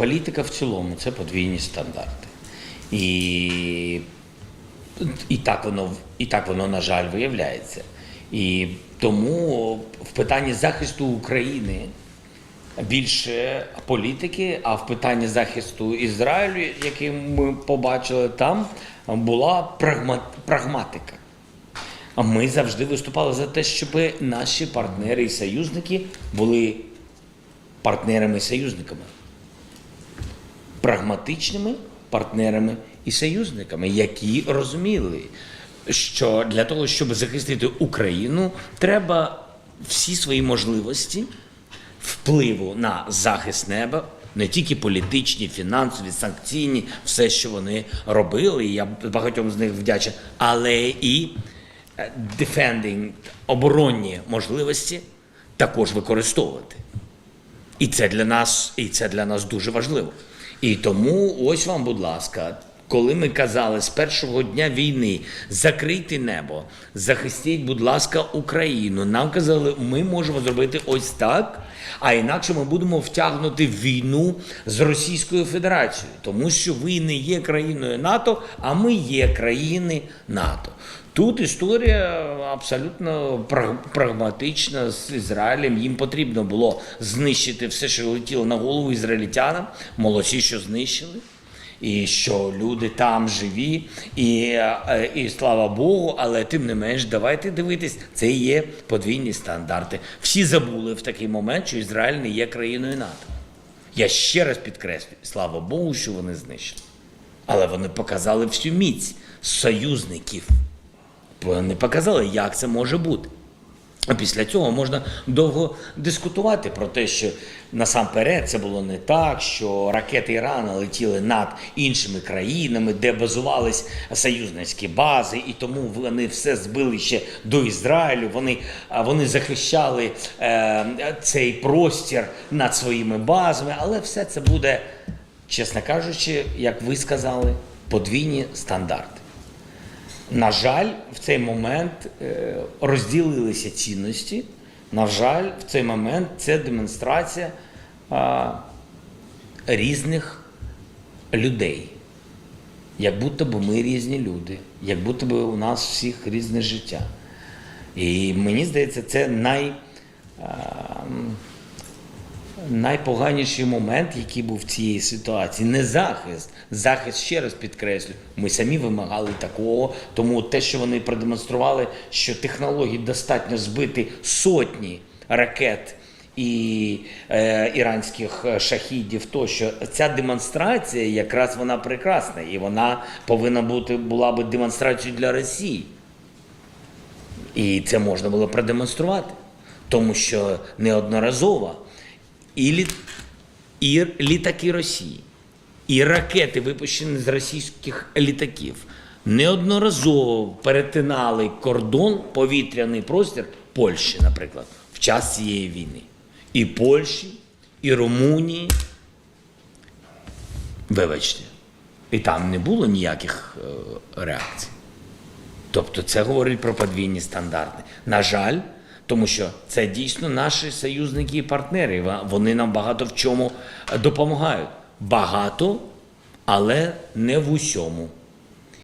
Політика в цілому це подвійні стандарти. І, і, так воно, і так воно, на жаль, виявляється. І тому в питанні захисту України більше політики, а в питанні захисту Ізраїлю, який ми побачили, там була прагматика. Ми завжди виступали за те, щоб наші партнери і союзники були партнерами і союзниками прагматичними партнерами і союзниками, які розуміли, що для того, щоб захистити Україну, треба всі свої можливості впливу на захист неба. Не тільки політичні, фінансові, санкційні, все, що вони робили, і я багатьом з них вдячний, але і defending, оборонні можливості також використовувати. І це для нас, і це для нас дуже важливо. І тому ось вам, будь ласка, коли ми казали з першого дня війни закрийте небо, захистіть, будь ласка, Україну. Нам казали, ми можемо зробити ось так, а інакше ми будемо втягнути в війну з Російською Федерацією, тому що ви не є країною НАТО, а ми є країни НАТО. Тут історія абсолютно прагматична з Ізраїлем. Їм потрібно було знищити все, що летіло на голову ізраїльтянам. Молодці, що знищили. І що люди там живі, і, е, і слава Богу, але тим не менш, давайте дивитись, це є подвійні стандарти. Всі забули в такий момент, що Ізраїль не є країною НАТО. Я ще раз підкреслюю, слава Богу, що вони знищили. Але вони показали всю міць союзників. Вони показали, як це може бути. А після цього можна довго дискутувати про те, що насамперед це було не так, що ракети Ірана летіли над іншими країнами, де базувались союзницькі бази, і тому вони все збили ще до Ізраїлю. Вони, вони захищали е, цей простір над своїми базами, але все це буде, чесно кажучи, як ви сказали, подвійні стандарти. На жаль, в цей момент е, розділилися цінності. На жаль, в цей момент це демонстрація різних людей. Як будто б ми різні люди, як будто б у нас всіх різне життя. І мені здається, це най, найпоганіший момент, який був в цій ситуації, не захист. Захист ще раз підкреслю. Ми самі вимагали такого. Тому те, що вони продемонстрували, що технологій достатньо збити сотні ракет і е, іранських е, шахідів, тощо ця демонстрація якраз вона прекрасна, і вона повинна бути була би демонстрацією для Росії. І це можна було продемонструвати, тому що неодноразово і, лі... і літаки Росії, і ракети, випущені з російських літаків, неодноразово перетинали кордон, повітряний простір Польщі, наприклад, в час цієї війни. І Польщі, і Румунії. Вибачте, і там не було ніяких е, реакцій. Тобто це говорить про подвійні стандарти. На жаль, тому що це дійсно наші союзники і партнери. Вони нам багато в чому допомагають. Багато, але не в усьому.